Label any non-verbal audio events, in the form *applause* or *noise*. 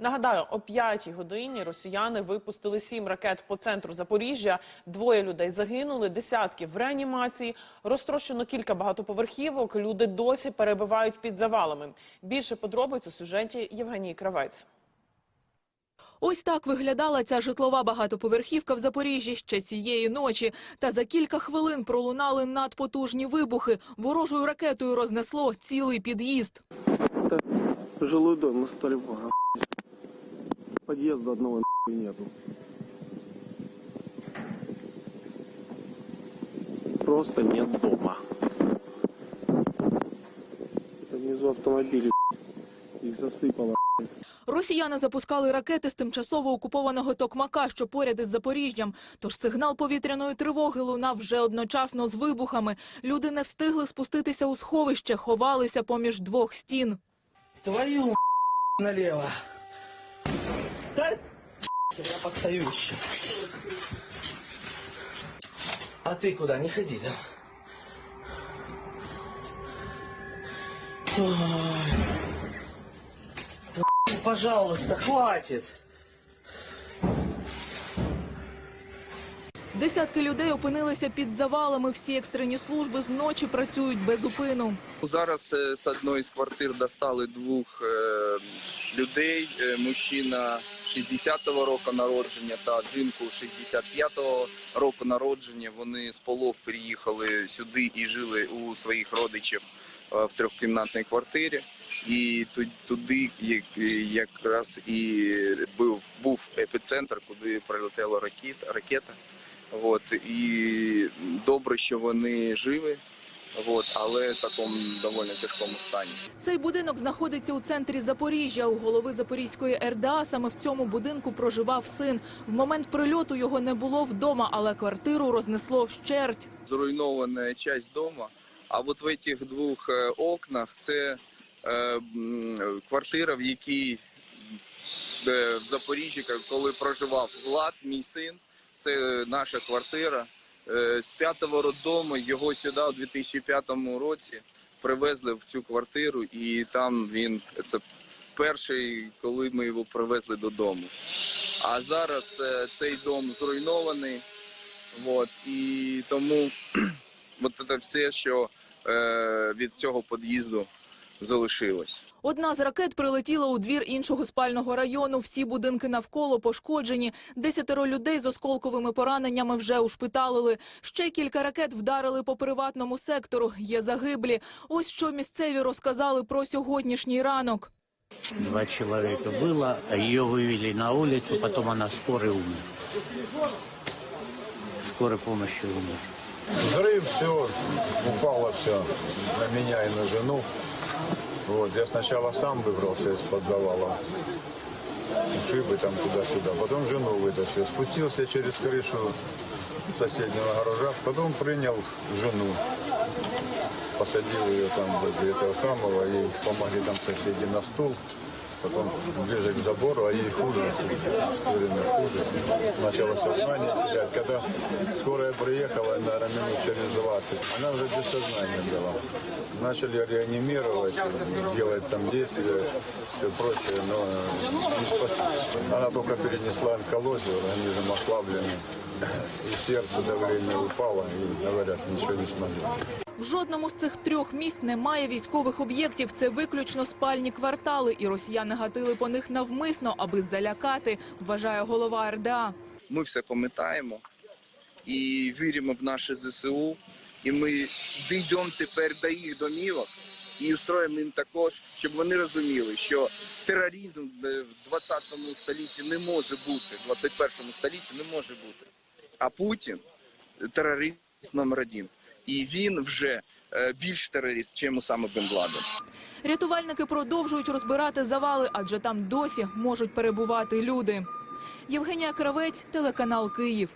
Нагадаю, о 5 годині росіяни випустили сім ракет по центру Запоріжжя. Двоє людей загинули, десятки в реанімації. Розтрощено кілька багатоповерхівок. Люди досі перебувають під завалами. Більше подробиць у сюжеті Євгенії Кравець. Ось так виглядала ця житлова багатоповерхівка в Запоріжжі ще цієї ночі. Та за кілька хвилин пролунали надпотужні вибухи. Ворожою ракетою рознесло цілий під'їзд. Жилой дом на Столевого. Подъезда одного нахуй нету. Просто нет дома. Внизу автомобили. Их засыпало. Росіяни запускали ракети з тимчасово окупованого Токмака, що поряд із Запоріжжям. Тож сигнал повітряної тривоги лунав вже одночасно з вибухами. Люди не встигли спуститися у сховище, ховалися поміж двох стін. Твою налево. Да, я постою еще. А ты куда? Не ходи, да? Да, пожалуйста, хватит. Десятки людей опинилися під завалами. Всі екстрені служби зночі працюють без упину. Зараз е, з одної з квартир достали двох е, людей. Е, Мужчина 60-го року народження та жінку 65-го року народження. Вони з полов переїхали сюди і жили у своїх родичів в трьохкімнатній квартирі. І туди якраз і був, був епіцентр, куди прилетіла ракета. От, і добре, що вони живі. От, але в такому доволі тяжкому стані. Цей будинок знаходиться у центрі Запоріжжя. У голови Запорізької РДА саме в цьому будинку проживав син. В момент прильоту його не було вдома, але квартиру рознесло вщерть. Зруйнована часть дому. А от в этих двох е, окнах це е, квартира, в якій в Запоріжжі, коли проживав Влад, мій син. Це наша квартира. Е, з п'ятого роддому його сюди у 2005 році привезли в цю квартиру, і там він це перший, коли ми його привезли додому. А зараз е, цей дом зруйнований. От, і тому *clears throat* от це все, що е, від цього під'їзду залишилось. Одна з ракет прилетіла у двір іншого спального району. Всі будинки навколо пошкоджені. Десятеро людей з осколковими пораненнями вже ушпиталили. Ще кілька ракет вдарили по приватному сектору. Є загиблі. Ось що місцеві розказали про сьогоднішній ранок. Два человека было, а ее вывели на улицу, потом она скорой умер. Скорой помощи умер. Взрыв, все, упало все на меня и на жену. Вот, я сначала сам выбрался из-под завала. Шибы там туда-сюда. Потом жену вытащил. Спустился через крышу соседнего гаража. Потом принял жену. Посадил ее там возле этого самого. Ей помогли там соседи на стул. Потом ближе к забору, а ей хуже, ускоренно хуже. Начала сознание терять. Когда скорая приехала, наверное, минут через 20, она уже без сознания была. Начали реанимировать, делать там действия, все прочее, но не. Она только перенесла онкологию, организм ослабленный. И сердце давление упало, и говорят, ничего не смогли. В жодному з цих трьох місць немає військових об'єктів. Це виключно спальні квартали, і росіяни гатили по них навмисно, аби залякати, вважає голова РДА. Ми все пам'ятаємо і віримо в наше ЗСУ. І ми дійдемо тепер до їх домівок і устроїмо їм також, щоб вони розуміли, що тероризм в 20 столітті не може бути, в 21 столітті не може бути. А Путін терорист номер один. І він вже е, більш терорист, чим саме Бен Ладен. Рятувальники продовжують розбирати завали, адже там досі можуть перебувати люди. Євгенія Кравець, телеканал Київ.